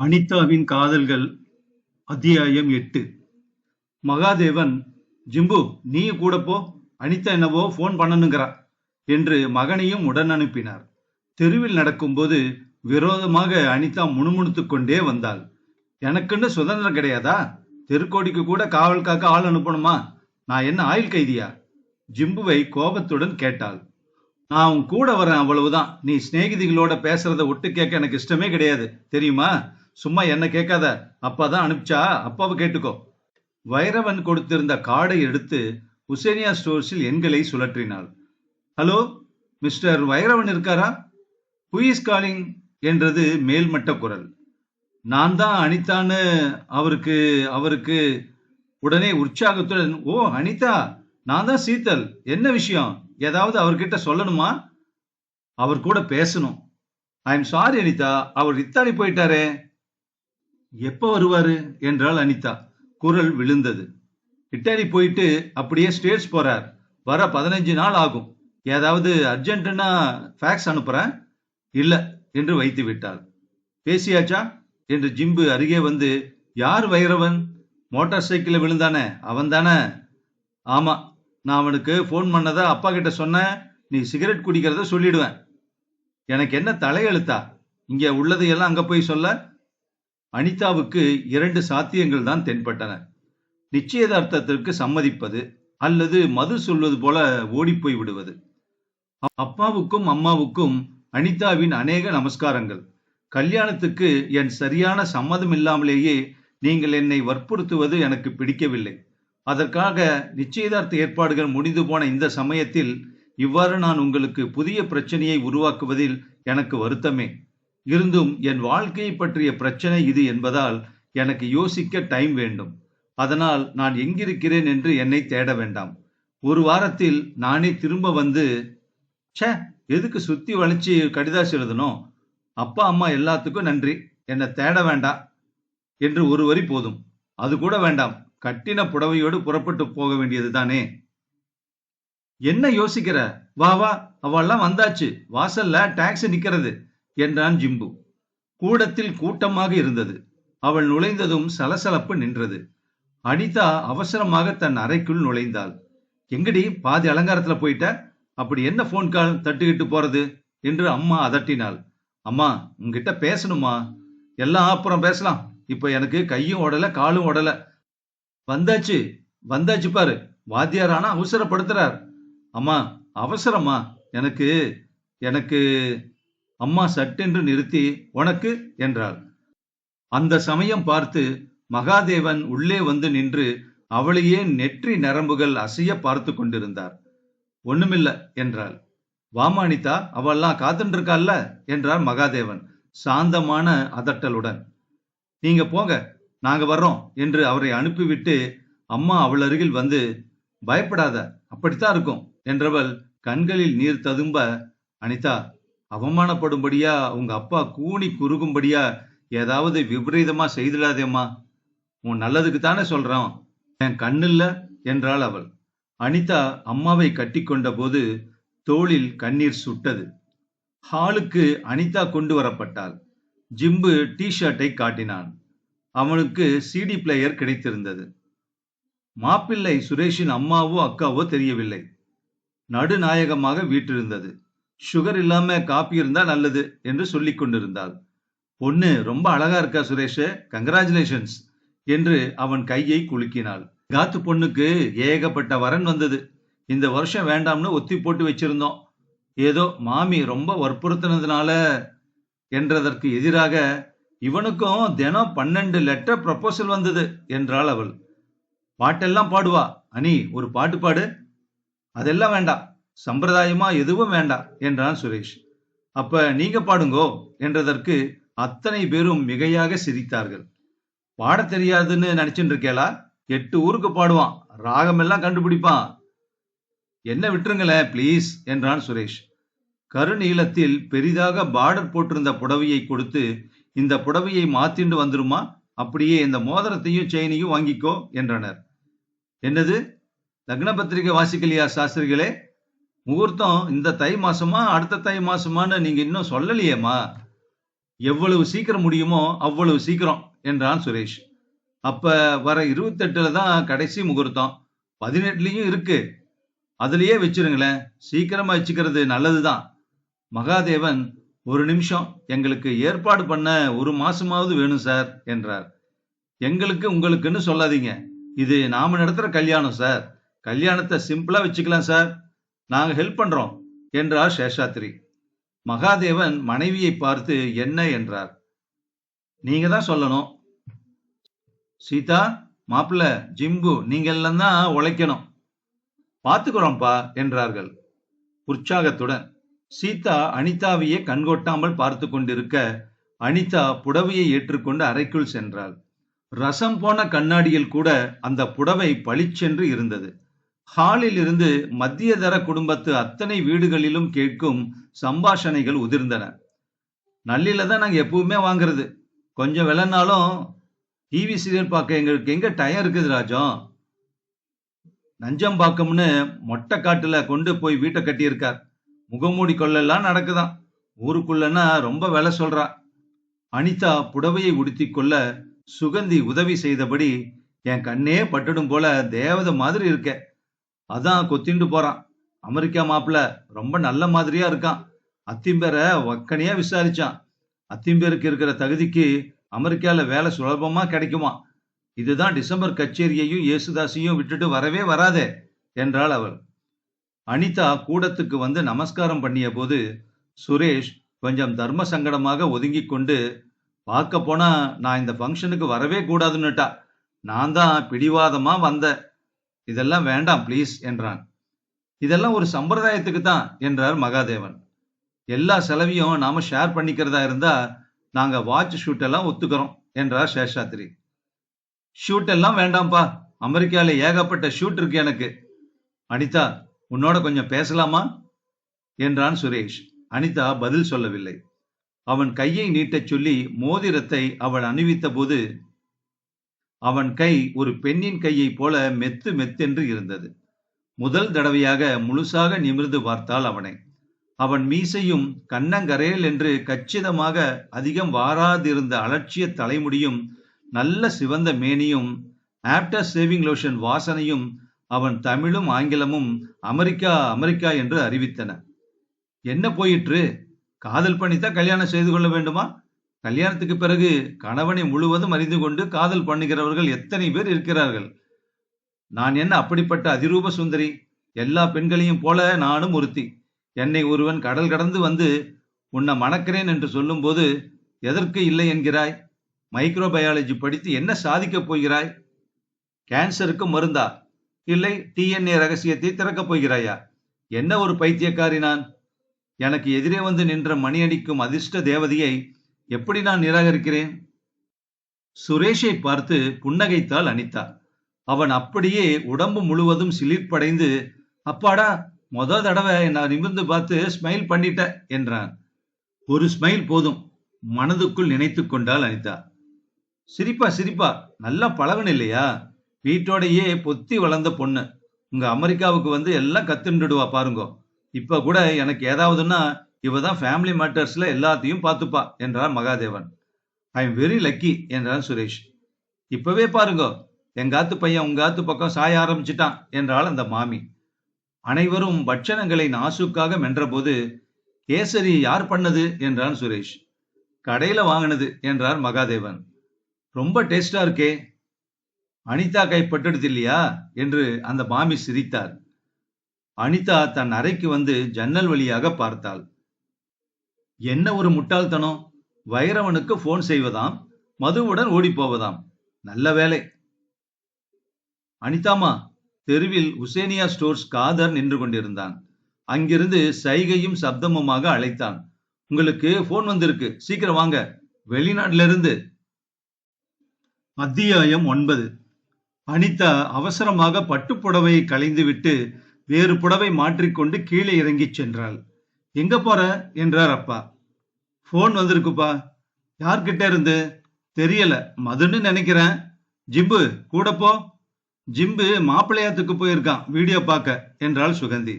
அனிதாவின் காதல்கள் அத்தியாயம் எட்டு. மகாதேவன் ஜிம்பு நீ கூட போ. அனிதா என்னவோ ஃபோன் பண்ணணுங்கிறா என்று மகனையும் உடன் அனுப்பினார். தெருவில் நடக்கும்போது விரோதமாக அனிதா முணுமுணுத்துக் கொண்டே வந்தாள். எனக்குன்னு சுதந்திரம் கிடையாதா? தெருக்கோடிக்கு கூட காவல் காக்க ஆள் அனுப்பணுமா? நான் என்ன ஆயுள் கைதியா? ஜிம்புவை கோபத்துடன் கேட்டாள். நான் உன் கூட வரேன் அவ்வளவுதான். நீ சிநேகிதிகளோட பேசுறத ஒட்டு கேட்க எனக்கு இஷ்டமே கிடையாது. தெரியுமா? சும்மா என்ன கேட்காத? அப்பா தான் அனுப்பிச்சா? அப்பாவை கேட்டுக்கோ. வைரவன் கொடுத்திருந்த கார்டை எடுத்து உசேனியா ஸ்டோர்ஸில் எண்களை சுழற்றினாள். ஹலோ மிஸ்டர் வைரவன் இருக்காரா? புயிஸ் காலிங் என்றது மேல்மட்ட குரல். நான் தான் அனிதான்னு அவருக்கு அவருக்கு உடனே உற்சாகத்துடன் ஓ அனிதா நான் தான் சீத்தல். என்ன விஷயம்? ஏதாவது அவர்கிட்ட சொல்லணுமா? அவர் கூட பேசணும். I am sorry Anita. Our Italy போயிட்டாரே. எப்ப வருவாரு என்றாள் அனிதா. குரல் விழுந்தது. இட்டாலி போயிட்டு அப்படியே ஸ்டேட்ஸ் போறார். வர பதினஞ்சு நாள் ஆகும். ஏதாவது அர்ஜென்ட்னா ஃபேக்ஸ் அனுப்புறேன்? இல்ல என்று வைத்து விட்டாள். பேசியாச்சா? என்று ஜிம்பு அருகே வந்து யார் வைரவன்? மோட்டார் சைக்கிளில் விழுந்தானே? அவன் தானே? ஆமா. நான் அவனுக்கு ஃபோன் பண்ணதா அப்பா கிட்ட சொன்னேன். நீ சிகரெட் குடிக்கிறத சொல்லிடுவேன். எனக்கு என்ன தலையெழுத்தா? இங்க உள்ளதையெல்லாம் அங்க போய் சொல்ல. அனிதாவுக்கு இரண்டு சாத்தியங்கள் தான் தென்பட்டன. நிச்சயதார்த்தத்திற்கு சம்மதிப்பது அல்லது மது சொல்வது போல ஓடிப்போய் விடுவது. அப்பாவுக்கும் அம்மாவுக்கும் அனிதாவின் அநேக நமஸ்காரங்கள். கல்யாணத்துக்கு என் சரியான சம்மதம் இல்லாமலேயே நீங்கள் என்னை வற்புறுத்துவது எனக்கு பிடிக்கவில்லை. அதற்காக நிச்சயதார்த்த ஏற்பாடுகள் முடிந்து போன இந்த சமயத்தில் இவ்வாறு நான் உங்களுக்கு புதிய பிரச்சனையை உருவாக்குவதில் எனக்கு வருத்தமே. இருந்தும் என் வாழ்க்கையை பற்றிய பிரச்சனை இது என்பதால் எனக்கு யோசிக்க டைம் வேண்டும். அதனால் நான் எங்கிருக்கிறேன் என்று என்னை தேட வேண்டாம். ஒரு வாரத்தில் நானே திரும்ப வந்து ச்சே எதுக்கு சுத்தி வளைச்சு கடிதாசு எழுதணும்? அப்பா அம்மா எல்லாத்துக்கும் நன்றி. என்னை தேட வேண்டாம் என்று ஒரு வரி போதும். அது கூட வேண்டாம். கட்டின புடவையோடு புறப்பட்டு போக வேண்டியது தானே. என்ன யோசிக்கிற? வா வா. அவெல்லாம் வந்தாச்சு. வாசல்ல டாக்ஸி நிக்கிறது. என்றான் ஜிம்பு. கூடத்தில் கூட்டமாக இருந்தது. அவள் நுழைந்ததும் சலசலப்பு நின்றது. அனிதா அவசரமாக தன் அறைக்குள் நுழைந்தாள். எங்கடி பாதி அலங்காரத்துல போயிட்ட? அப்படி என்ன போன் கால் தட்டுக்கிட்டு போறது? என்று அம்மா அதட்டினாள். அம்மா உங்ககிட்ட பேசணுமா? எல்லாம் அப்புறம் பேசலாம். இப்ப எனக்கு கையும் ஓடல காலும் ஓடல. வந்தாச்சு வந்தாச்சு பாரு. வாத்தியார் ஆனா அவசரப்படுத்துறார். அம்மா அவசரமா? எனக்கு எனக்கு அம்மா சட்டென்று நிறுத்தி உனக்கு என்றாள். அந்த சமயம் பார்த்து மகாதேவன் உள்ளே வந்து நின்று அவளையே நெற்றி நரம்புகள் அசைய பார்த்து கொண்டிருந்தார். ஒண்ணுமில்ல என்றாள். வாமானிதா அவள்லாம் காத்துருக்கால்ல என்றார் மகாதேவன் சாந்தமான அதட்டலுடன். நீங்க போங்க நாங்க வர்றோம் என்று அவரை அனுப்பிவிட்டு அம்மா அவள் அருகில் வந்து பயப்படாத அப்படித்தான் இருக்கும் என்றவள் கண்களில் நீர் ததும்ப அனிதா அவமானப்படும்படியா உங்க அப்பா கூனி குறுகும்படியா ஏதாவது விபரீதமா செய்திடாதேம்மா. உன் நல்லதுக்கு தானே சொல்றான். என் கண்ணில்ல என்றாள் அவள். அனிதா அம்மாவை கட்டிக்கொண்ட போது தோளில் கண்ணீர் சுட்டது. ஹாலுக்கு அனிதா கொண்டு வரப்பட்டாள். ஜிம்பு டி ஷர்ட்டை காட்டினான். அவனுக்கு சிடி பிளேயர் கிடைத்திருந்தது. மாப்பிள்ளை சுரேஷின் அம்மாவோ அக்காவோ தெரியவில்லை. நடுநாயகமாக வீட்டிருந்தது சுகர் இல்லாம காப்பி இருந்தா நல்லது என்று சொல்லிக் கொண்டிருந்தாள். பொண்ணு ரொம்ப அழகா இருக்கா சுரேஷ்? கங்கராச்சுலேஷன்ஸ் என்று அவன் கையை குலுக்கினாள். காத்து பொண்ணுக்கு ஏகப்பட்ட வரன் வந்தது. இந்த வருஷம் வேண்டாம்னு ஒத்தி போட்டு வச்சிருந்தோம். ஏதோ மாமி ரொம்ப வற்புறுத்தினதுனால என்றதற்கு எதிராக இவனுக்கும் தினம் பன்னெண்டு லெட்டர் ப்ரப்போசல் வந்தது என்றாள் அவள். பாட்டெல்லாம் பாடுவா. அனி ஒரு பாட்டு பாடு. அதெல்லாம் வேண்டாம். சம்பிரதாயமா எதுவும் வேண்டாம் என்றான் சுரேஷ். அப்ப நீங்க பாடுங்கோ என்றதற்கு அத்தனை பேரும் மிகையாக சிரித்தார்கள். பாட தெரியாதுன்னு நினைச்சுட்டு இருக்கேளா? எட்டு ஊருக்கு பாடுவான் ராகம் எல்லாம் கண்டுபிடிப்பான். என்ன விட்டுருங்களேன் ப்ளீஸ் என்றான் சுரேஷ். கருநீளத்தில் பெரிதாக பார்டர் போட்டிருந்த புடவையை கொடுத்து இந்த புடவையை மாத்திண்டு வந்துருமா? அப்படியே இந்த மோதிரத்தையும் செயினையும் வாங்கிக்கோ என்றனர். என்னது? லக்ன பத்திரிகை வாசிக்கலையா சாஸ்திரிகளே? முகூர்த்தம் இந்த தை மாசமா அடுத்த தை மாசமான்னு நீங்க இன்னும் சொல்லலையேம்மா. எவ்வளவு சீக்கிரம் முடியுமோ அவ்வளவு சீக்கிரம் என்றான் சுரேஷ். அப்ப வர இருபத்தெட்டுல தான் கடைசி முகூர்த்தம். பதினெட்டுலயும் இருக்கு. அதுலயே வச்சிருங்களேன். சீக்கிரமா வச்சுக்கிறது நல்லதுதான். மகாதேவன் ஒரு நிமிஷம் எங்களுக்கு ஏற்பாடு பண்ண ஒரு மாசமாவது வேணும் சார் என்றார். எங்களுக்கு உங்களுக்குன்னு சொல்லாதீங்க. இது நாம நடத்துற கல்யாணம் சார். கல்யாணத்தை சிம்பிளா வச்சுக்கலாம் சார். நாங்க ஹெல்ப் பண்றோம் என்றார் சேஷாத்ரி. மகாதேவன் மனைவியை பார்த்து என்ன என்றார்? நீங்க தான் சொல்லணும். சீதா மாப்பிள்ள ஜிம்பு நீங்க எல்லாம் தான் உழைக்கணும். பார்த்துக்கிறோம்ப்பா என்றார்கள். உற்சாகத்துடன் சீதா அனிதாவையே கண்கொட்டாமல் பார்த்து கொண்டிருக்க அனிதா புடவையை ஏற்றுக்கொண்டு அறைக்குள் சென்றாள். ரசம் போன கண்ணாடியில் கூட அந்த புடவை பளிச்சென்று இருந்தது. ஹாலில் இருந்து மத்தியதர குடும்பத்து அத்தனை வீடுகளிலும் கேட்கும் சம்பாஷணைகள் உதிர்ந்தன. நல்லில தான் நாங்கள் எப்பவுமே வாங்குறது. கொஞ்சம் விலைனாலும் டிவி சீரியல் பார்க்க எங்களுக்கு எங்க டயம் இருக்குது ராஜம்? நஞ்சம்பாக்கம்னு மொட்டை காட்டுல கொண்டு போய் வீட்டை கட்டியிருக்கார். முகமூடி கொள்ளெல்லாம் நடக்குதான். ஊருக்குள்ளனா ரொம்ப வேலை சொல்றா. அனிதா புடவையை உடுத்தி கொள்ள சுகந்தி உதவி செய்தபடி என் கண்ணே பட்டுடும் போல தேவதை மாதிரி இருக்கேன் அதான் கொத்திண்டு போறான். அமெரிக்கா மாப்பிள்ள ரொம்ப நல்ல மாதிரியா இருக்கான். அத்திம்பேரை வக்கனையா விசாரிச்சான். அத்திம்பேருக்கு இருக்கிற தகுதிக்கு அமெரிக்கால வேலை சுலபமா கிடைக்குமா? இதுதான் டிசம்பர் கச்சேரியையும் இயேசுதாசையும் விட்டுட்டு வரவே வராதே என்றாள் அவள். அனிதா கூடத்துக்கு வந்து நமஸ்காரம் பண்ணிய போது சுரேஷ் கொஞ்சம் தர்ம சங்கடமாக ஒதுங்கி கொண்டு பார்க்க போனா நான் இந்த ஃபங்க்ஷனுக்கு வரவே கூடாதுன்னுட்டா. நான் தான் பிடிவாதமா வந்தேன். இதெல்லாம் வேண்டாம் ப்ளீஸ் என்றான். இதெல்லாம் ஒரு சம்பிரதாயத்துக்கு தான் என்றார் மகாதேவன். எல்லா செலவையும் நாம ஷேர் பண்ணிக்கிறதா இருந்தா நாங்க வாட்ச் ஷூட் எல்லாம் ஒத்துக்கிறோம் என்றார் சேஷாத்ரி. ஷூட் எல்லாம் வேண்டாம்ப்பா. அமெரிக்கால ஏகப்பட்ட ஷூட் இருக்கு எனக்கு. அனிதா உன்னோட கொஞ்சம் பேசலாமா? என்றான் சுரேஷ். அனிதா பதில் சொல்லவில்லை. அவன் கையை நீட்டச் சொல்லி மோதிரத்தை அவள் அணிவித்த போது அவன் கை ஒரு பெண்ணின் கையைப் போல மெத்து மெத்தென்று இருந்தது. முதல் தடவையாக முழுசாக நிமிர்ந்து பார்த்தாள் அவனை. அவன் மீசையும் கண்ணங்கரேல் என்று கச்சிதமாக அதிகம் வாராதிருந்த அலட்சிய தலைமுடியும் நல்ல சிவந்த மேனியும் ஆப்டர் சேவிங் லோஷன் வாசனையும் அவன் தமிழும் ஆங்கிலமும் அமெரிக்கா அமெரிக்கா என்று அறிவித்தன. என்ன போயிற்று? காதல் பண்ணித்தான் கல்யாணம் செய்து கொள்ள வேண்டுமா? கல்யாணத்துக்கு பிறகு கணவனை முழுவதும் அறிந்து கொண்டு காதல் பண்ணுகிறவர்கள் எத்தனை பேர் இருக்கிறார்கள்? நான் என்ன அப்படிப்பட்ட அதிரூப சுந்தரி? எல்லா பெண்களையும் போல நானும் ஒருத்தி. என்னை ஒருவன் கடல் கடந்து வந்து உன்னை மணக்கிறேன் என்று சொல்லும்போது எதற்கு இல்லை என்கிறாய்? மைக்ரோபயாலஜி படித்து என்ன சாதிக்கப் போகிறாய்? கேன்சருக்கு மருந்தா? இல்லை டிஎன்ஏ ரகசியத்தை திறக்கப் போகிறாயா? என்ன ஒரு பைத்தியக்காரி நான்? எனக்கு எதிரே வந்து நின்ற மணியடிக்கும் அதிர்ஷ்ட தேவதையை எப்படி நான் நிராகரிக்கிறேன்? சுரேஷை பார்த்து புன்னகைத்தாள் அனிதா. அவன் அப்படியே உடம்பு முழுவதும் சிலிர்ப்படைந்து அப்பாடா மொத தடவை நான் நிமிர்ந்து பார்த்து ஸ்மைல் பண்ணிட்ட என்றான். ஒரு ஸ்மைல் போதும் மனதுக்குள் நினைத்து கொண்டாள் அனிதா. சிரிப்பா சிரிப்பா நல்லா பழகணும் இல்லையா? வீட்டோடையே பொத்தி வளர்ந்த பொண்ணு. உங்க அமெரிக்காவுக்கு வந்து எல்லாம் கத்துண்டுடுவா பாருங்க. இப்ப கூட எனக்கு ஏதாவதுன்னா இவ தான் ஃபேமிலி மேட்டர்ஸ்ல எல்லாத்தையும் பார்த்துப்பா என்றார் Mahadevan. I am very lucky என்றான் சுரேஷ். இப்பவே பாருங்க எங்காத்து பையன் உங்க ஆத்து பக்கம் சாய ஆரம்பிச்சிட்டான் என்றாள் அந்த மாமி. அனைவரும் பட்சணங்களை நாசுக்காக மென்றபோது கேசரி யார் பண்ணது? என்றான் சுரேஷ். கடையில வாங்கினது என்றார் மகாதேவன். ரொம்ப டேஸ்டா இருக்கே. அனிதா கை பட்டுடுது இல்லையா? என்று அந்த மாமி சிரித்தார். அனிதா தன் அறைக்கு வந்து ஜன்னல் வழியாக பார்த்தாள். என்ன ஒரு முட்டாள்தனம்? வைரவனுக்கு போன் செய்வதாம் மதுவுடன் ஓடி போவதாம் நல்ல வேலை அனிதாமா தெருவில் உசேனியா ஸ்டோர்ஸ் காதர் நின்று கொண்டிருந்தான். அங்கிருந்து சைகையும் சப்தமுமாக அழைத்தான். உங்களுக்கு போன் வந்திருக்கு. சீக்கிரம் வாங்க. வெளிநாட்டில இருந்து அத்தியாயம் ஒன்பது. அனிதா அவசரமாக பட்டுப்புடவையை களைந்துவிட்டு வேறு புடவை மாற்றிக்கொண்டு கீழே இறங்கிச் சென்றாள். எங்க போற? என்றார் அப்பா. போன் வந்திருக்குப்பா. யார்கிட்ட இருந்து? தெரியல. மதுன்னு நினைக்கிறேன். ஜிம்பு கூட போ. ஜிம்பு மாப்பிள்ளையாத்துக்கு போயிருக்கான். வீடியோ பார்க்க என்றாள் சுகந்தி.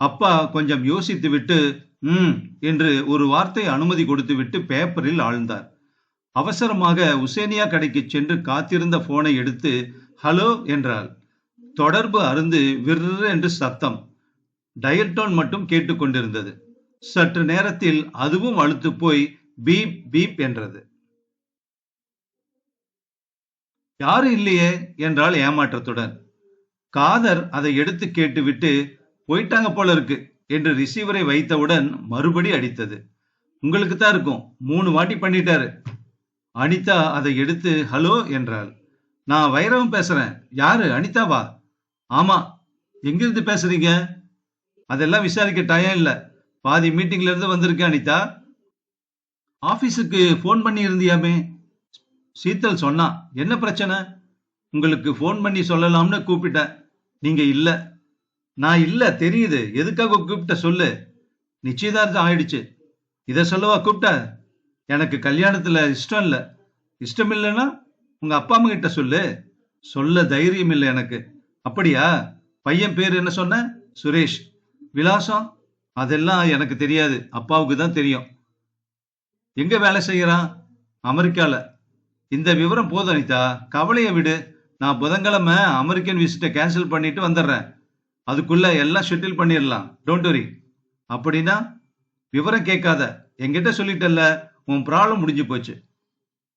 அப்பா கொஞ்சம் யோசித்து விட்டு ம் என்று ஒரு வார்த்தை அனுமதி கொடுத்து விட்டு பேப்பரில் ஆழ்ந்தார். அவசரமாக உசேனியா கடைக்கு சென்று காத்திருந்த போனை எடுத்து ஹலோ என்றாள். தொடர்பு அருந்து விர்ரு என்று சத்தம். டயல் டோன் மட்டும் கேட்டுக்கொண்டிருந்தது. சற்று நேரத்தில் அதுவும் அழுத்து போய் பீப் பீப் என்றது. யாரு இல்லையே? என்றால் ஏமாற்றத்துடன். காதர் அதை எடுத்து கேட்டுவிட்டு போயிட்டாங்க போல இருக்கு என்று ரிசீவரை வைத்தவுடன் மறுபடி அடித்தது. உங்களுக்கு தான் இருக்கும் மூணு வாட்டி பண்ணிட்டாரு. அனிதா அதை எடுத்து ஹலோ என்றாள். நான் வைரவம் பேசுறேன். யாரு? அனிதாவா? ஆமா. எங்கிருந்து பேசுறீங்க? அதெல்லாம் விசாரிக்க டயம் இல்ல. பாதி மீட்டிங்ல இருந்து வந்திருக்கேன் அனிதா. ஆபீஸுக்கு ஃபோன் பண்ணி இருந்தியாமே சீத்தல் சொன்னா என்ன பிரச்சனை? உங்களுக்கு ஃபோன் பண்ணி சொல்லலாம்னு கூப்பிட்டேன். நீங்க இல்ல. நான் இல்ல தெரியுது. எதுக்காக கூப்பிட்ட சொல்லு. நிச்சயதார்த்தம் ஆயிடுச்சு. இத சொல்லவா கூப்பிட்ட? எனக்கு கல்யாணத்துல இஷ்டம் இல்ல. இஷ்டம் இல்லைன்னா உங்க அப்பா அம்மா கிட்ட சொல்லு. சொல்ல தைரியம் இல்லை எனக்கு. அப்படியா? பையன் பேர் என்ன சொன்ன? சுரேஷ். விலாசம்? அதெல்லாம் எனக்கு தெரியாது. அப்பாவுக்கு தான் தெரியும். எங்க வேலை செய்யறான்? அமெரிக்கால. இந்த விவரம் போதும் அனிதா. கவலையை விடு. நான் புதன்கிழமை அமெரிக்கன் விசிட்டை கேன்சல் பண்ணிட்டு வந்துடுறேன். அதுக்குள்ள எல்லாம் ஷெட்டில் பண்ணிடலாம். டோன்ட் வரி அப்படின்னா விவரம் கேட்காத. என்கிட்ட சொல்லிட்டல்ல. உன் ப்ராப்ளம் முடிஞ்சு போச்சு.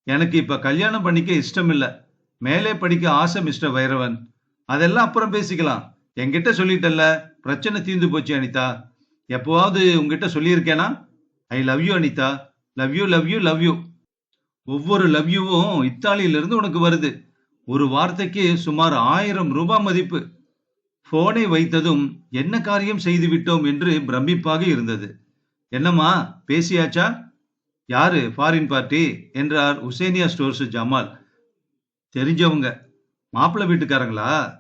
எனக்கு இப்ப கல்யாணம் பண்ணிக்க இஷ்டம் இல்லை. மேலே படிக்க ஆசை மிஸ்டர் வைரவன். அதெல்லாம் அப்புறம் பேசிக்கலாம். என்கிட்ட சொல்லிட்டல்ல. பிரச்சனை தீர்ந்து போச்சு அனிதா. எப்போவாவது உங்ககிட்ட சொல்லியிருக்கேனா? I love you Anita. Love you love you love you ஒவ்வொரு லவ் யூவும் இத்தாலியிலிருந்து உனக்கு வருது. ஒரு வார்த்தைக்கு சுமார் ஆயிரம் ரூபாய் மதிப்பு. போனை வைத்ததும் என்ன காரியம் செய்து விட்டோம் என்று பிரமிப்பாக இருந்தது. என்னம்மா பேசியாச்சா? யாரு? ஃபாரின் பார்ட்டி என்றார் உசேனியா ஸ்டோர்ஸ் ஜமால். தெரிஞ்சவங்க. மாப்பிள்ளை வீட்டுக்காரங்களா?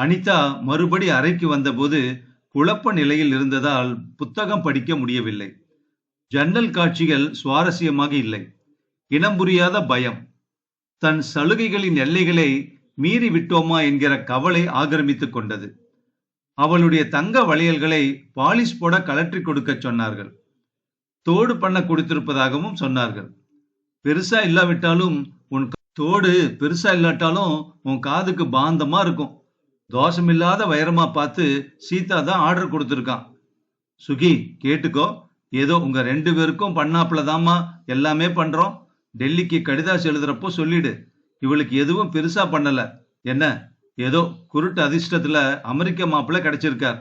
அனிதா மறுபடி அறைக்கு வந்தபோது குழப்ப நிலையில் இருந்ததால் புத்தகம் படிக்க முடியவில்லை. ஜன்னல் காட்சிகள் சுவாரஸ்யமாக இல்லை. இனம் புரியாத பயம். தன் சலுகைகளின் எல்லைகளை மீறி விட்டோமா என்கிற கவலை ஆக்கிரமித்துக் கொண்டது. அவளுடைய தங்க வளையல்களை பாலிஷ் போட கலற்றி கொடுக்க சொன்னார்கள். தோடு பண்ண கொடுத்திருப்பதாகவும் சொன்னார்கள். பெருசா இல்லாவிட்டாலும் உன் தோடு பெருசா இல்லாட்டாலும் உன் காதுக்கு பாந்தமா இருக்கும். தோஷமில்லாத வைரமா பார்த்து சீதா தான் ஆர்டர் கொடுத்துருக்கான். சுகி கேட்டுக்கோ. ஏதோ உங்க ரெண்டு பேருக்கும் பண்ணாப்புல தாம்மா எல்லாமே பண்றோம். டெல்லிக்கு கடிதாசு எழுதுறப்போ சொல்லிடு. இவளுக்கு எதுவும் பெருசா பண்ணல. என்ன? ஏதோ குருட்டு அதிர்ஷ்டத்துல அமெரிக்க மாப்பிள்ள கிடைச்சிருக்கார்.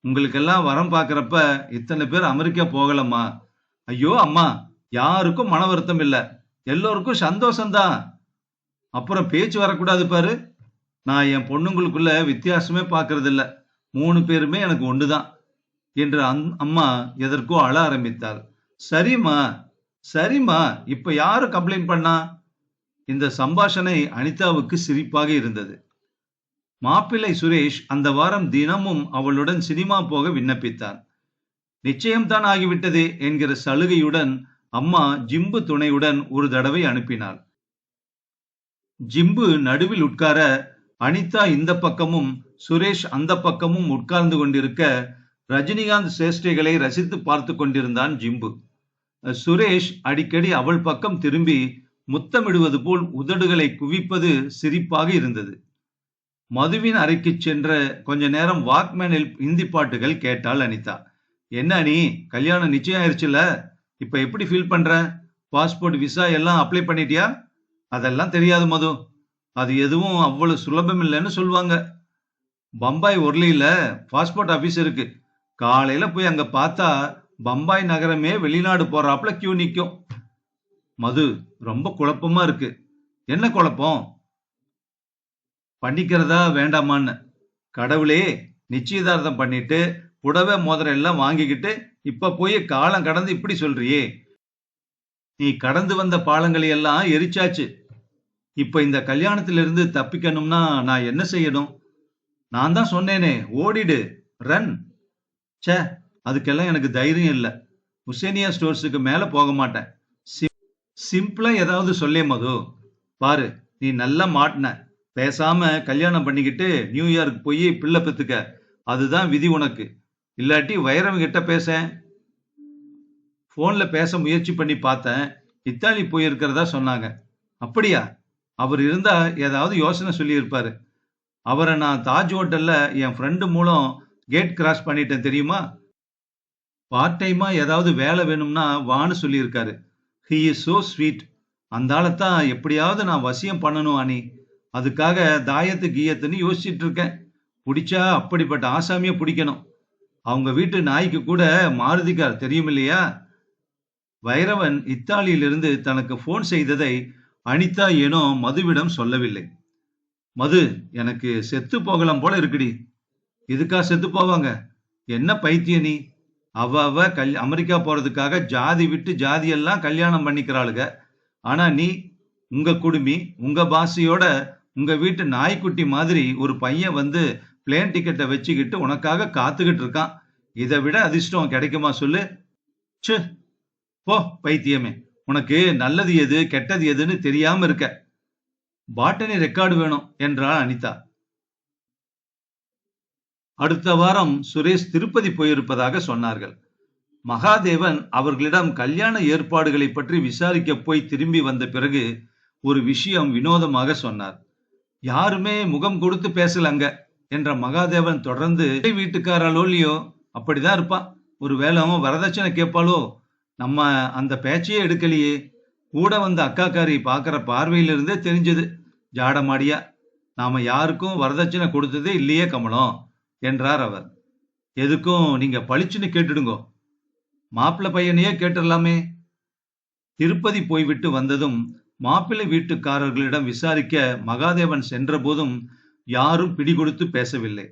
உங்களுக்கெல்லாம் வரம் பார்க்குறப்ப இத்தனை பேர் அமெரிக்கா போகலம்மா. ஐயோ அம்மா யாருக்கும் மன வருத்தம் இல்ல. எல்லோருக்கும் சந்தோஷம்தான். அப்புறம் பேச்சு வரக்கூடாது பாரு. நான் என் பொண்ணுங்களுக்குள்ள வித்தியாசமே பார்க்கறதில்ல. மூணு பேருமே எனக்கு ஒண்ணுதான் என்று அந் அம்மா எதற்கோ அழ ஆரம்பித்தார் சரிம்மா சரிம்மா இப்ப யாரு கம்ப்ளைண்ட் பண்ணா? இந்த சம்பாஷணை அனிதாவுக்கு சிரிப்பாக இருந்தது. மாப்பிள்ளை சுரேஷ் அந்த வாரம் தினமும் அவளுடன் சினிமா போக விண்ணப்பித்தான் நிச்சயம்தான் ஆகிவிட்டதே என்கிற சலுகையுடன் அம்மா ஜிம்பு துணையுடன் ஒரு தடவை அனுப்பினாள். ஜிம்பு நடுவில் உட்கார அனிதா இந்த பக்கமும் சுரேஷ் அந்த பக்கமும் உட்கார்ந்து கொண்டிருக்க ரஜினிகாந்த் சேஷ்டைகளை ரசித்து பார்த்து கொண்டிருந்தான் ஜிம்பு. சுரேஷ் அடிக்கடி அவள் பக்கம் திரும்பி முத்தமிடுவது போல் உதடுகளை குவிப்பது சிரிப்பாக இருந்தது. மதுவின் அறைக்கு சென்ற கொஞ்ச நேரம் வாக்மேனில் இந்தி பாட்டுகள் கேட்டாள் அனிதா. என்ன நீ கல்யாணம் நிச்சயம் ஆயிடுச்சுல இப்ப எப்படி ஃபீல் பண்ற? பாஸ்போர்ட் விசா எல்லாம் அப்ளை பண்ணிட்டியா? அதெல்லாம் தெரியாது மது. அது எதுவும் அவ்வளவு சுலபம் இல்லைன்னு சொல்லுவாங்க. பம்பாய் ஒர்லியில பாஸ்போர்ட் ஆபீஸ் இருக்கு. காலையில போய் அங்க பார்த்தா பம்பாய் நகரமே வெளிநாடு போறாப்புல கியூ நிற்கும் மது ரொம்ப குழப்பமா இருக்கு. என்ன குழப்பம்? பண்ணிக்கிறதா வேண்டாமான்னு. கடவுளே நிச்சயதார்த்தம் பண்ணிட்டு புடவை மோதிரம் எல்லாம் வாங்கிக்கிட்டு இப்ப போய் காலம் கடந்து இப்படி சொல்றியே. நீ கடந்து வந்த பாலங்களை எல்லாம் எரிச்சாச்சு. இப்ப இந்த கல்யாணத்திலிருந்து தப்பிக்கணும்னா நான் என்ன செய்யணும்? நான் தான் சொன்னேனே ஓடிடு ரன். ச்சே அதுக்கெல்லாம் எனக்கு தைரியம் இல்லை. உசேனியா ஸ்டோர்ஸுக்கு மேல போக மாட்டேன். சிம்- சிம்பிளா ஏதாவது சொல்லே மது. பாரு நீ நல்லா மாட்டின. பேசாம கல்யாணம் பண்ணிக்கிட்டு நியூயார்க் போய் பிள்ளை பெத்துக்க. அதுதான் விதி உனக்கு. இல்லாட்டி வைரம் கிட்ட பேச போன்ல பேச முயற்சி பண்ணி பார்த்தேன். இத்தாலி போயிருக்கிறதா சொன்னாங்க. அப்படியா? அவர் இருந்தா ஏதாவது யோசனை சொல்லியிருப்பாரு. அவரை நான் தாஜ் ஹோட்டல்ல என் ஃப்ரெண்டு மூலம் கேட் கிராஸ் பண்ணிட்டேன் தெரியுமா? பார்ட் டைமா ஏதாவது வேலை வேணும்னா வான்னு சொல்லியிருக்காரு. ஹி இஸ் சோ ஸ்வீட் அந்த ஆளைத்தான் எப்படியாவது நான் வசியம் பண்ணணும் அணி அதுக்காக தாயத்து கீயத்துன்னு யோசிச்சுட்டு இருக்கேன். பிடிச்சா அப்படிப்பட்ட ஆசாமியை பிடிக்கணும். அவங்க வீட்டு நாய்க்கு கூட மாருதி கார் தெரியும் இல்லையா வைரவன் இத்தாலியிலிருந்து தனக்கு போன் செய்ததை அனிதா ஏனோ மதுவிடம் சொல்லவில்லை. மது எனக்கு செத்து போகலாம் போல இருக்குடி. இதுக்கா செத்து போவாங்க? என்ன பைத்திய நீ? அவ அவ கல் அமெரிக்கா போறதுக்காக ஜாதி விட்டு ஜாதியெல்லாம் கல்யாணம் பண்ணிக்கிறாளுக. ஆனா நீ உங்க குடுமி உங்க பாசியோட உங்க வீட்டு நாய்க்குட்டி மாதிரி ஒரு பையன் வந்து பிளேன் டிக்கெட்டை வச்சுக்கிட்டு உனக்காக காத்துக்கிட்டு இருக்கான். இதை விட அதிர்ஷ்டம் கிடைக்குமா சொல்லு? ச்சே போ பைத்தியமே. உனக்கு நல்லது எது கெட்டது எதுன்னு தெரியாம இருக்க. பாட்டனி ரெக்கார்டு வேணும் என்றாள் அனிதா. அடுத்த வாரம் சுரேஷ் திருப்பதி போயிருப்பதாக சொன்னார்கள். மகாதேவன் அவர்களிடம் கல்யாண ஏற்பாடுகளை பற்றி விசாரிக்க போய் திரும்பி வந்த பிறகு ஒரு விஷயம் வினோதமாக சொன்னார். யாருமே முகம் கொடுத்து பேசலங்க என்ற மகாதேவன் தொடர்ந்து வீட்டுக்காராலோ இல்லையோ? அப்படிதான் இருப்பான். ஒரு வேலை அவன் வரதட்சணை கேட்பாளோ? நம்ம அந்த பேச்சையே எடுக்கலையே. கூட வந்த அக்காக்காரி பார்க்குற பார்வையிலிருந்தே தெரிஞ்சது. ஜாடமாடியா நாம யாருக்கும் வரதட்சணை கொடுத்ததே இல்லையே கமலம் என்றார் அவர். எதுக்கும் நீங்க பளிச்சுன்னு கேட்டுடுங்கோ. மாப்பிள்ளை பையனையே கேட்டுடலாமே. திருப்பதி போய்விட்டு வந்ததும் மாப்பிள்ளை வீட்டுக்காரர்களிடம் விசாரிக்க மகாதேவன் சென்றபோதும் யாரும் பிடிகொடுத்து பேசவில்லை.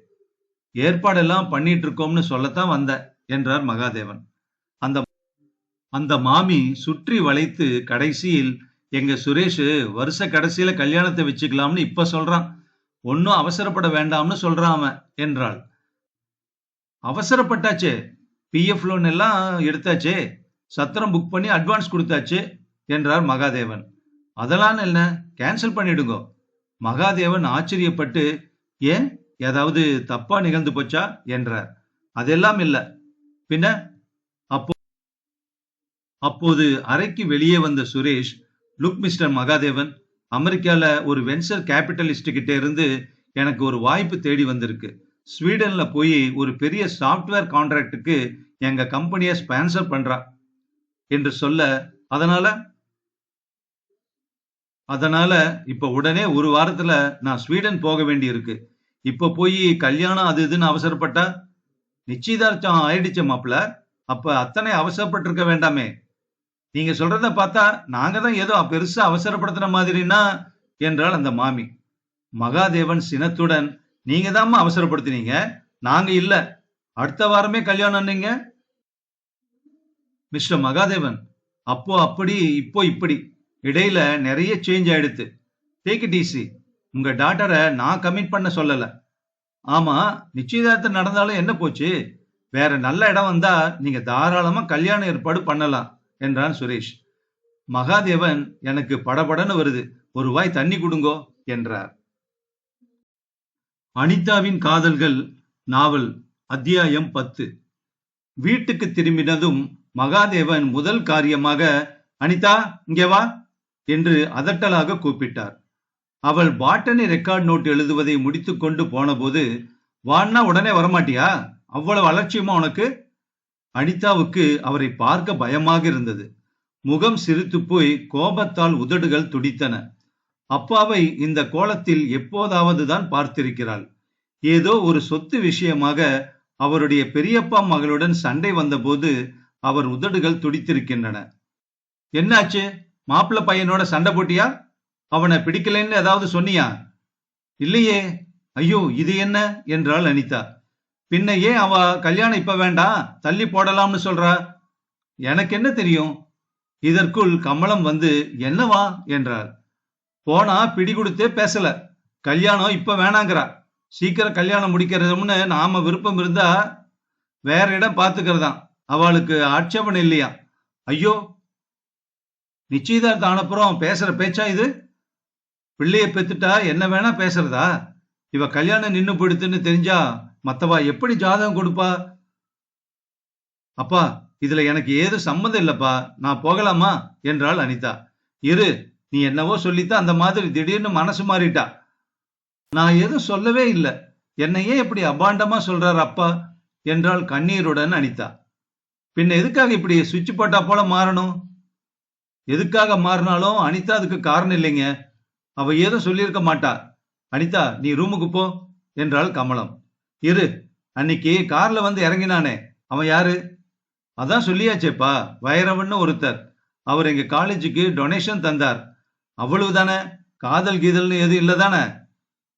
ஏற்பாடெல்லாம் பண்ணிட்டு இருக்கோம்னு சொல்லத்தான் வந்த என்றார் மகாதேவன். அந்த மாமி சுற்றி வளைத்து கடைசியில் எங்க சுரேஷ் வருஷ கடைசியில கல்யாணத்தை வச்சுக்கலாம்னு இப்ப சொல்றான். ஒன்னும் அவசரப்பட வேண்டாம்னு சொல்றான் அவன் என்றாள். அவசரப்பட்டாச்சே. பிஎஃப் லோன் எல்லாம் எடுத்தாச்சே. சத்திரம் புக் பண்ணி அட்வான்ஸ் கொடுத்தாச்சு என்றார் மகாதேவன். அதெல்லாம் என்ன? கேன்சல் பண்ணிடுங்க. மகாதேவன் ஆச்சரியப்பட்டு ஏன்? ஏதாவது தப்பா நிகழ்ந்து போச்சா? என்றார். அதெல்லாம் இல்லை. பின்ன? அப்போது அறைக்கு வெளியே வந்த சுரேஷ் லுக் மிஸ்டர் மகாதேவன் அமெரிக்கால ஒரு வென்சர் கேபிட்டலிஸ்ட் கிட்ட இருந்து எனக்கு ஒரு வாய்ப்பு தேடி வந்திருக்கு. ஸ்வீடன்ல போய் ஒரு பெரிய சாஃப்ட்வேர் கான்ட்ராக்டுக்கு எங்க கம்பெனியை ஸ்பான்சர் பண்றா என்று சொல்ல அதனால அதனால இப்ப உடனே ஒரு வாரத்துல நான் ஸ்வீடன் போக வேண்டி இருக்கு இப்ப போய் கல்யாணம் அது இதுன்னு அவசரப்பட்டா? நிச்சயதார்த்தம் ஆயிடுச்சு மாப்பிள்ள. அப்ப அத்தனை அவசரப்பட்டிருக்க வேண்டாமே. நீங்க சொல்றத பார்த்தா நாங்க தான் ஏதோ பெருசா அவசரப்படுத்துற மாதிரின்னா என்றாள் அந்த மாமி. மகாதேவன் சினத்துடன் நீங்க தாம்மா அவசரப்படுத்தினீங்க? நாங்க இல்ல. அடுத்த வாரமே கல்யாணம்னீங்க மிஸ்டர் மகாதேவன் அப்போ அப்படி இப்போ இப்படி. இடையில நிறைய சேஞ்ச் ஆயிடுத்து. டேக் இட் ஈஸி உங்க டாட்டரை நான் கமிட் பண்ண சொல்லல. ஆமா நிச்சயதார்த்தம் நடந்தாலும் என்ன போச்சு? வேற நல்ல இடம் வந்தா நீங்க தாராளமா கல்யாண ஏற்பாடு பண்ணலாம். என்றான் சுரேஷ். மகாதேவன் எனக்கு படபடன்னு வருது. ஒரு வாய் தண்ணி கொடுங்கோ என்றார். அனிதாவின் காதல்கள் நாவல் அத்தியாயம் பத்து. வீட்டுக்கு திரும்பினதும் மகாதேவன் முதல் காரியமாக அனிதா இங்கே வா என்று அதட்டலாக கூப்பிட்டார். அவள் பாட்டனி ரெக்கார்ட் நோட் எழுதுவதை முடித்துக்கொண்டு போனபோது வான்னா உடனே வரமாட்டியா? அவ்வளவு அலட்சியமா உனக்கு? அனிதாவுக்கு அவரை பார்க்க பயமாக இருந்தது. முகம் சிரித்து போய் கோபத்தால் உதடுகள் துடித்தன. அப்பாவை இந்த கோலத்தில் எப்போதாவது தான் பார்த்திருக்கிறாள். ஏதோ ஒரு சொத்து விஷயமாக அவருடைய பெரியப்பா மகளுடன் சண்டை வந்தபோது அவர் உதடுகள் துடித்திருக்கின்றன. என்னாச்சு? மாப்பிள்ளை பையனோட சண்டை போட்டியா? அவனை பிடிக்கலைன்னு ஏதாவது சொன்னியா? இல்லையே. ஐயோ இது என்ன? என்றாள் அனிதா. பின்ன ஏன் அவ கல்யாணம் இப்ப வேண்டாம் தள்ளி போடலாம்னு சொல்றா? எனக்கு என்ன தெரியும்? இதற்குள் கமலம் வந்து என்னவா? என்றார் போனா பிடி கொடுத்தே பேசல. கல்யாணம் இப்ப வேணாங்கிறா. சீக்கிரம் கல்யாணம் முடிக்கிறதும்னு நாம விருப்பம் இருந்தா வேற இடம் பாத்துக்கிறதாம். அவளுக்கு ஆட்சேபணம் இல்லையா? ஐயோ நிச்சயதார்த்தம் ஆனப்புறம் பேசுற பேச்சா இது? பிள்ளைய பெத்துட்டா என்ன வேணா பேசுறதா? இவ கல்யாணம் நின்னு போயிடுத்துன்னு தெரிஞ்சா மத்தவா எப்படி ஜாதகம் கொடுப்பா? அப்பா இதுல எனக்கு ஏதும் சம்மந்தம் இல்லப்பா. நான் போகலாமா? என்றாள் அனிதா. இரு நீ என்னவோ சொல்லித்தான் அந்த மாதிரி திடீர்னு மனசு மாறிட்டா. நான் எதுவும் சொல்லவே இல்லை. என்னையே இப்படி அபாண்டமா சொல்றார் அப்பா என்றாள் கண்ணீருடன் அனிதா. பின்ன எதுக்காக இப்படி சுவிட்ச் போட்டா போல மாறணும்? எதுக்காக மாறினாலும் அனிதா அதுக்கு காரணம் இல்லைங்க. அவ ஏதும் சொல்லியிருக்க மாட்டா. அனிதா நீ ரூமுக்கு போ என்றாள் கமலம். இரு. அன்னைக்கு கார்ல வந்து இறங்கினானே. அவன் யாரு? அதான் சொல்லியாச்சேப்பா. வைரவன்னு ஒருத்தர். அவர் எங்க காலேஜுக்கு டொனேஷன் தந்தார். அவ்வளவுதானே? காதல் கீதல்னு எதுவும் இல்லதானே?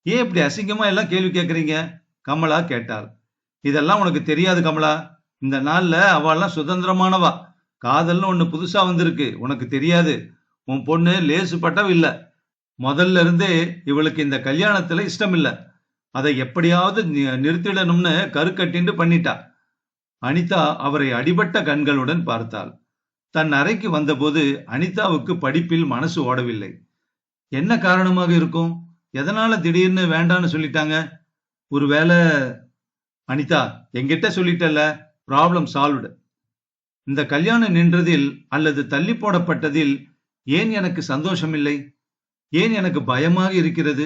ஏன் இப்படி அசிங்கமா எல்லாம் கேள்வி கேட்கறீங்க கமலா கேட்டாள். இதெல்லாம் உனக்கு தெரியாது கமலா. இந்த நாள்ல அவெல்லாம் சுதந்திரமானவா. காதல்னு ஒண்ணு புதுசா வந்திருக்கு. உனக்கு தெரியாது. உன் பொண்ணு லேசு பட்டவ இல்ல. முதல்ல இருந்தே இவளுக்கு இந்த கல்யாணத்துல இஷ்டம் இல்லை அதை எப்படியாவது நிறுத்திடணும்னு கருக்கட்டிண்டு பண்ணிட்டா. அனிதா அவரை அடிபட்ட கண்களுடன் பார்த்தாள். தன் அறைக்கு வந்தபோது அனிதாவுக்கு படிப்பில் மனசு ஓடவில்லை. என்ன காரணமாக இருக்கும்? எதனால திடீர்னு வேண்டான்னு சொல்லிட்டாங்க? ஒருவேளை அனிதா என்கிட்ட சொல்லிட்டல்ல ப்ராப்ளம் சால்வ்டு இந்த கல்யாணம் நின்றதில் அல்லது தள்ளி போடப்பட்டதில் ஏன் எனக்கு சந்தோஷம் இல்லை ஏன் எனக்கு பயமாக இருக்கிறது?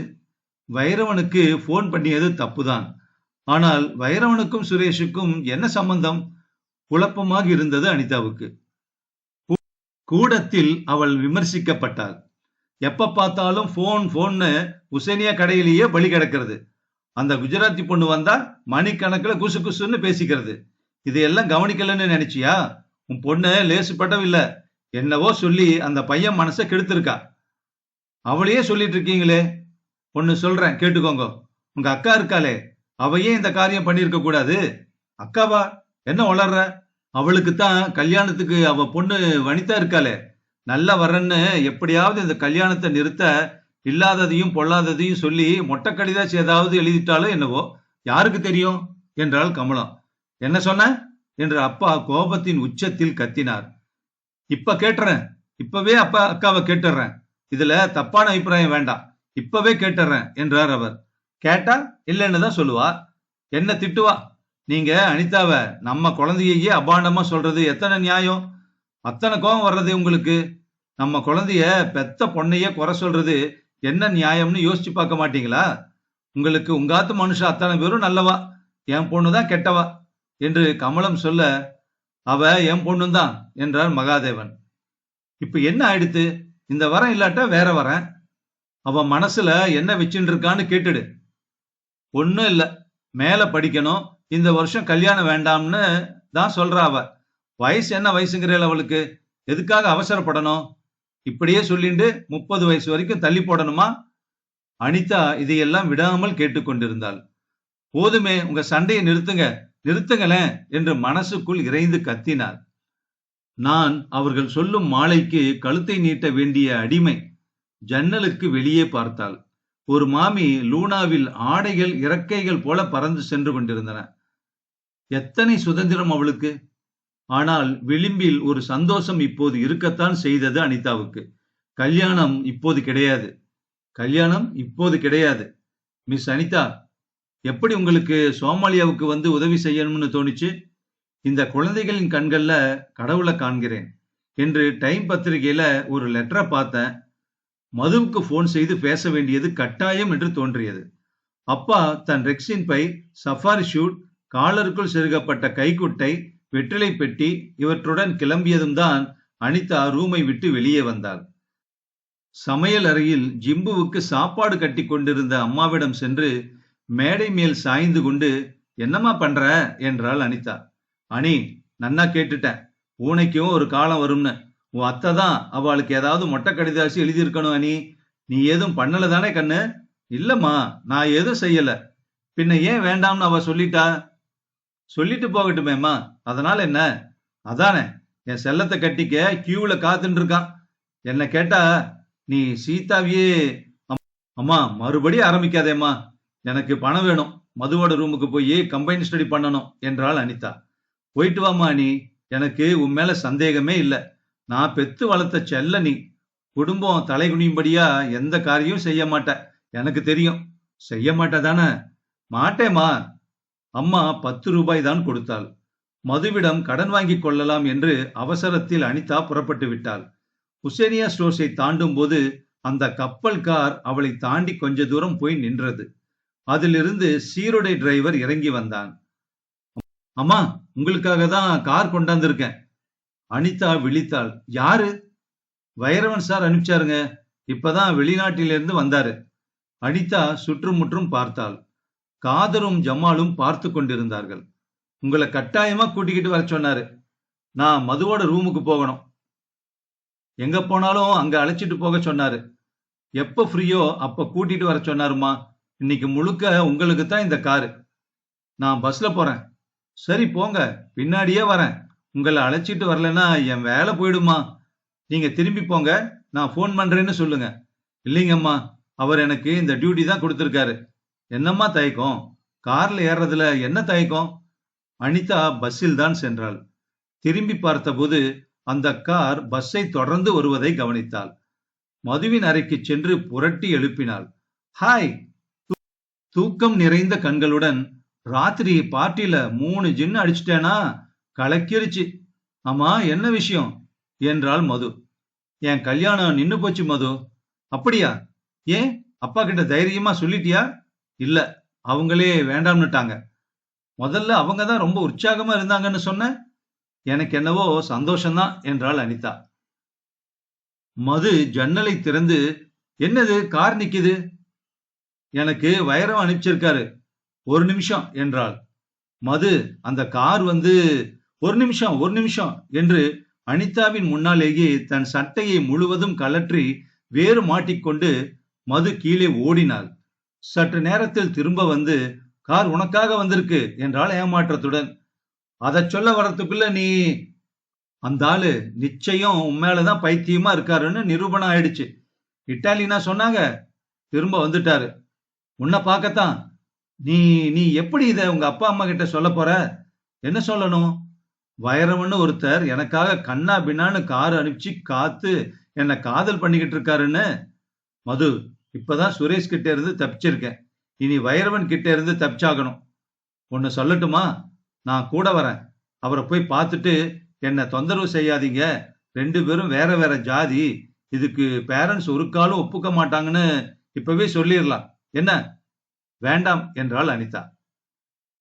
வைரவனுக்கு போன் பண்ணியது தப்புதான். ஆனால் வைரவனுக்கும் சுரேஷுக்கும் என்ன சம்பந்தம்? குழப்பமாக இருந்தது அனிதாவுக்கு. கூடத்தில் அவள் விமர்சிக்கப்பட்டாள். எப்ப பார்த்தாலும் போன் போன்னு உசேனியா கடையிலேயே பலி கிடக்கிறது. அந்த குஜராத்தி பொண்ணு வந்தா மணிக்கணக்கில் குசு குசுன்னு பேசிக்கிறது. இதையெல்லாம் கவனிக்கலன்னு நினைச்சியா? உன் பொண்ணு லேசுப்பட்டவில்லை. என்னவோ சொல்லி அந்த பையன் மனசை கெடுத்திருக்கா. அவளையே சொல்லிட்டு இருக்கீங்களே? ஒன்னு சொல்றேன் கேட்டுக்கோங்க. உங்க அக்கா இருக்காளே அவ ஏன் இந்த காரியம் பண்ணிருக்க கூடாது. அக்காவா என்ன வளர்ற அவளுக்கு தான் கல்யாணத்துக்கு அவ பொண்ணு வனிதா இருக்காளே. நல்லா வர்றன்னு எப்படியாவது இந்த கல்யாணத்தை நிறுத்த இல்லாததையும் பொல்லாததையும் சொல்லி மொட்டை கடிதாச்சு ஏதாவது எழுதிட்டாலோ என்னவோ யாருக்கு தெரியும்? என்றாள் கமலம் என்ன சொன்ன? என்று அப்பா கோபத்தின் உச்சத்தில் கத்தினார். இப்ப கேட்டுறேன். இப்பவே அப்பா அக்காவை கேட்டுறேன். இதுல தப்பான அபிப்பிராயம் வேண்டாம். இப்பவே கேட்டுறேன் என்றார் அவர். கேட்டா இல்லைன்னு தான் சொல்லுவா. என்ன திட்டுவா? நீங்க அனிதாவ நம்ம குழந்தையே அபாண்டமா சொல்றது எத்தனை நியாயம்? அத்தனை கோபம் வர்றது உங்களுக்கு? நம்ம குழந்தைய பெத்த பொண்ணையே குறை சொல்றது என்ன நியாயம்னு யோசிச்சு பார்க்க மாட்டீங்களா? உங்களுக்கு உங்காத்து மனுஷன் அத்தனை பேரும் நல்லவா? என் பொண்ணு தான் கெட்டவா? என்று கமலம் சொல்ல அவ என் பொண்ணுதான் என்றார் மகாதேவன். இப்ப என்ன ஆயிடுத்து? இந்த வரம் இல்லாட்டா வேற வரேன் அவன் மனசுல என்ன வச்சுட்டு இருக்கான்னு கேட்டுடு. ஒண்ணும் இல்லை. மேல படிக்கணும். இந்த வருஷம் கல்யாணம் வேண்டாம்னு தான் சொல்றா அவ. வயசு என்ன வயசுங்கிறேன் அவளுக்கு? எதுக்காக அவசரப்படணும்? இப்படியே சொல்லிண்டு முப்பது வயசு வரைக்கும் தள்ளி போடணுமா? அனிதா இதையெல்லாம் விடாமல் கேட்டுக்கொண்டிருந்தாள். போதுமே உங்க சண்டையை நிறுத்துங்க. நிறுத்துங்களேன் என்று மனசுக்குள் இறைந்து கத்தினார் நான் அவர்கள் சொல்லும் மாலைக்கு கழுத்தை நீட்ட வேண்டிய அடிமை. ஜன்னலுக்கு வெளியே பார்த்தாள். ஒரு மாமி லூனாவில் ஆடைகள் இறக்கைகள் போல பறந்து சென்று கொண்டிருந்தன. எத்தனை சுதந்திரம் அவளுக்கு? ஆனால் விளிம்பில் ஒரு சந்தோஷம் இப்போது இருக்கத்தான் செய்தது அனிதாவுக்கு. கல்யாணம் இப்போது கிடையாது. கல்யாணம் இப்போது கிடையாது. மிஸ் அனிதா எப்படி உங்களுக்கு சோமாலியாவுக்கு வந்து உதவி செய்யணும்னு தோணுச்சு? இந்த குழந்தைகளின் கண்கள்ல கடவுளை காண்கிறேன். என்று டைம் பத்திரிகையில ஒரு லெட்டரை பார்த்தேன். மதுவுக்கு போன் செய்து பேச வேண்டியது கட்டாயம் என்று தோன்றியது. அப்பா தன் ரெக்ஸின் பை சஃபாரி ஷூட் காலருக்குள் செருகப்பட்ட கைக்குட்டை வெற்றிலை பெட்டி இவற்றுடன் கிளம்பியதும் தான் அனிதா ரூமை விட்டு வெளியே வந்தாள். சமையல் அறையில் ஜிம்புவுக்கு சாப்பாடு கட்டி கொண்டிருந்த அம்மாவிடம் சென்று மேடை மேல் சாய்ந்து கொண்டு என்னம்மா பண்ற? என்றாள் அனிதா. அனி நன்னா கேட்டுட்டேன். பூனைக்கும் ஒரு காலம் வரும்னு. உன் அத்தை தான் அவளுக்கு ஏதாவது மொட்டை கடிதாசி எழுதியிருக்கணும் அனி. நீ ஏதும் பண்ணல தானே கண்ணு? இல்லம்மா நான் எதுவும் செய்யல. பின்ன ஏன் வேண்டாம்னு அவ சொல்லிட்டா? சொல்லிட்டு போகட்டுமேம்மா. அதனால என்ன? அதானே என் செல்லத்தை கட்டிக்க கியூல காத்துட்டு இருக்கான் என்ன கேட்டா நீ சீதாவையே அம்- அம்மா மறுபடியும் ஆரம்பிக்காதேம்மா. எனக்கு பணம் வேணும். மதுவோட ரூமுக்கு போய் கம்பைன் ஸ்டடி பண்ணணும் என்றாள் அனிதா. போயிட்டு வாமா நீ எனக்கு உன் மேல சந்தேகமே இல்லை. நான் பெத்து வளர்த்த செல்ல நீ குடும்பம் தலை குனியும்படியா எந்த காரியம் செய்ய மாட்ட. எனக்கு தெரியும். செய்ய மாட்ட தானே மாட்டேம்மா. அம்மா பத்து ரூபாய் தான் கொடுத்தாள். மதுவிடம் கடன் வாங்கிக் கொள்ளலாம் என்று அவசரத்தில் அனிதா புறப்பட்டு விட்டாள். உசேனியா ஸ்டோர்ஸை தாண்டும் போது அந்த கப்பல் கார் அவளை தாண்டி கொஞ்ச தூரம் போய் நின்றது. அதிலிருந்து சீருடை டிரைவர் இறங்கி வந்தான். அம்மா உங்களுக்காக தான் கார் கொண்டாந்திருக்கேன். அனிதா விழித்தாள். யாரு? வைரவன் சார் அனுப்பிச்சாருங்க. இப்பதான் வெளிநாட்டிலிருந்து வந்தாரு. அனிதா சுற்றுமுற்றும் பார்த்தாள். காதரும் ஜமாலும் பார்த்து கொண்டிருந்தார்கள். உங்களை கட்டாயமா கூட்டிக்கிட்டு வர சொன்னாரு. நான் மதுவோட ரூமுக்கு போகணும். எங்க போனாலும் அங்க அழைச்சிட்டு போக சொன்னாரு. எப்ப ஃப்ரீயோ அப்ப கூட்டிட்டு வர சொன்னாருமா. இன்னைக்கு முழுக்க உங்களுக்கு தான் இந்த காரு. நான் பஸ்ல போறேன். சரி போங்க. பின்னாடியே வரேன். உங்களை அழைச்சிட்டு வரலன்னா என் வேலை போயிடுமா? நீங்க திரும்பி போங்க நான் ஃபோன் பண்றேன்னு சொல்லுங்க. இல்லைங்கம்மா அவர் எனக்கு இந்த டியூட்டி தான் கொடுத்துருக்காரு. என்னம்மா தயக்கம்? கார்ல ஏறுறதுல என்ன தயக்கம்? அனிதா பஸ்ஸில் தான் சென்றாள். திரும்பி பார்த்தபோது அந்த கார் பஸ்ஸை தொடர்ந்து வருவதை கவனித்தாள். மதுவின் அறைக்கு சென்று புரட்டி எழுப்பினாள். ஹாய்! தூக்கம் நிறைந்த கண்களுடன் ராத்திரி பார்ட்டியில மூணு ஜின்னு அடிச்சிட்டேனா? கலக்கிருச்சு. ஆமா என்ன விஷயம்? என்றாள் மது. என் கல்யாணம் நின்னு போச்சு மது. அப்படியா? ஏன்? அப்பா கிட்ட தைரியமா சொல்லிட்டியா? இல்ல அவங்களே வேண்டாம்னுட்டாங்க. முதல்ல அவங்க தான் ரொம்ப உற்சாகமா இருந்தாங்கன்னு சொன்ன? எனக்கு என்னவோ சந்தோஷம்தான் என்றாள் அனிதா. மது ஜன்னலை திறந்து என்னது கார் நிக்குது? எனக்கு வைரம் அனுப்பிச்சிருக்காரு. ஒரு நிமிஷம் என்றாள். மது அந்த கார் வந்து ஒரு நிமிஷம் ஒரு நிமிஷம் என்று அனிதாவின் முன்னாலேயே தன் சட்டையை முழுவதும் கலற்றி வேறு மாட்டிக்கொண்டு மது கீழே ஓடினாள். சற்று நேரத்தில் திரும்ப வந்து கார் உனக்காக வந்திருக்கு என்றால் ஏமாற்றத்துடன். அதை சொல்ல வரத்துக்குள்ள நீ அந்த ஆளு நிச்சயம் உன் மேலதான் பைத்தியமா இருக்காருன்னு நிரூபணம் ஆயிடுச்சு. இட்டாலினா சொன்னாங்க. திரும்ப வந்துட்டாரு. உன்னை பார்க்கத்தான். நீ நீ எப்படி இத உங்க அப்பா அம்மா கிட்ட சொல்ல போற? என்ன சொல்லணும்? வைரவன்னு ஒருத்தர் எனக்காக கண்ணா பின்னான்னு கார் அனுப்பிச்சு காத்து என்னை காதல் பண்ணிக்கிட்டு இருக்காருன்னு. மது இப்பதான் சுரேஷ் கிட்ட இருந்து தப்பிச்சிருக்கேன். இனி வைரவன் கிட்ட இருந்து தப்பிச்சாகணும். ஒன்னு சொல்லட்டுமா? நான் கூட வரேன். அவரை போய் பார்த்துட்டு என்னை தொந்தரவு செய்யாதீங்க. ரெண்டு பேரும் வேற வேற ஜாதி. இதுக்கு பேரண்ட்ஸ் ஒரு காலும் ஒப்புக்க மாட்டாங்கன்னு இப்பவே சொல்லிடலாம். என்ன? வேண்டாம் என்றாள் அனிதா.